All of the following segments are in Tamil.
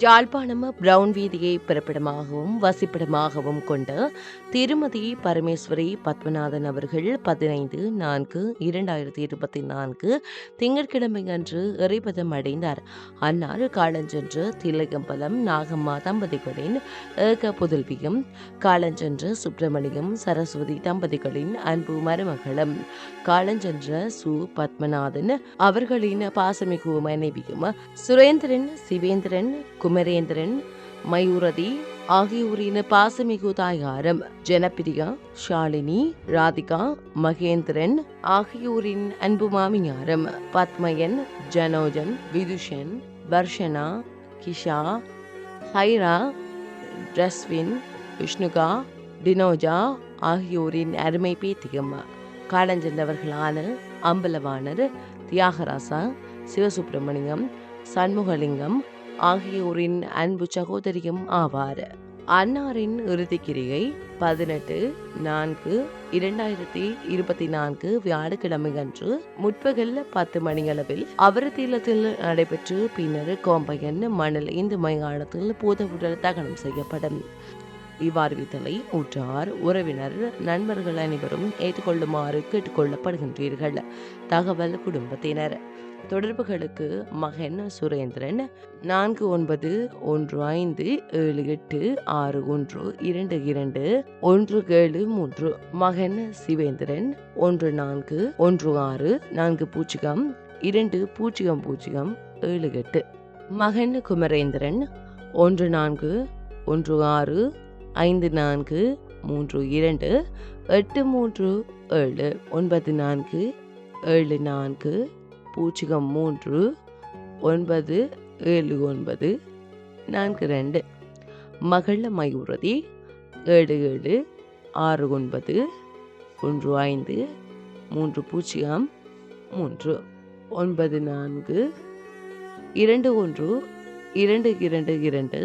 யாழ்ப்பாணம் பிரவுன் வீதியை பிறப்பிடமாகவும் வசிப்பிடமாகவும் கொண்ட திருமதி பரமேஸ்வரி பத்மநாதன் அவர்கள் பதினைந்து நான்கு இரண்டாயிரத்தி இருபத்தி நான்கு திங்கட்கிழமை அன்று இறைபதம் அடைந்தார். அன்னார் காலஞ்சென்று தில்லையம்பலம் நாகம்மா தம்பதிகளின் ஏக புதல்வியும் காலஞ்சென்று சுப்பிரமணியம் சரஸ்வதி தம்பதிகளின் அன்பு மருமகளும் காலஞ்சென்ற சு பத்மநாதன் அவர்களின் பாசமிகு மனைவியும் சுரேந்திரன் சிவேந்திரன் குமரேந்திரன் மயூரதி ஆகியோரின பாசமிகு தாயாரம் ஜனப்பிரியா ஷாலினி ராதிகா மகேந்திரன் ஆகியோரின் அன்பு மாமியாரம் பத்மயன் ஜனோஜன் விதுஷன் வர்ஷனா கிஷா ஹைரா ரஸ்வின் விஷ்ணுகா டினோஜா ஆகியோரின் அருமை பேத்தியம் காலஞ்சென்றவர்களான அம்பலவாணர் தியாகராசா சிவசுப்பிரமணியம் சண்முகலிங்கம் ஆகியோரின் அன்பு சகோதரியும் ஆவார். அன்னாரின் இறுதிக்கிரியை பதினெட்டு நான்கு இரண்டாயிரத்தி இருபத்தி நான்கு வியாழக்கிழமை அன்று முற்பகல் பத்து மணியளவில் அவரது நடைபெற்று பின்னர் கோம்பையன் மணல் இந்து மையானத்தில் பூதவுடல் தகனம் செய்யப்படும். இவ்வறிவித்தலை உற்றார் உறவினர் நண்பர்கள் அனைவரும் ஏற்றுக்கொள்ளுமாறு கேட்டுக்கொள்ளப்படுகின்றீர்கள். தகவல் குடும்பத்தினர். தொடர்புகளுக்கு மகன் சுரேந்திரன் நான்கு ஒன்பது ஒன்று ஐந்து ஏழு எட்டு ஆறு ஒன்று இரண்டு இரண்டு ஒன்று ஏழு மூன்று. மகன் சிவேந்திரன் ஒன்று நான்கு ஒன்று ஆறு நான்கு பூஜ்ஜியம் இரண்டு பூஜ்ஜியம் பூஜ்ஜியம் ஏழு எட்டு. மகன் குமரேந்திரன் ஒன்று நான்கு ஒன்று ஆறு ஐந்து நான்கு மூன்று இரண்டு எட்டு மூன்று ஏழு ஒன்பது நான்கு ஏழு நான்கு பூஜ்ஜியம் மூன்று ஒன்பது ஏழு ஒன்பது நான்கு ரெண்டு மகள மயூரதி ஏழு ஏழு ஆறு ஒன்பது ஒன்று ஐந்து மூன்று பூஜ்ஜியம் மூன்று ஒன்பது நான்கு இரண்டு ஒன்று இரண்டு இரண்டு இரண்டு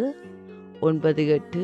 ஒன்பது எட்டு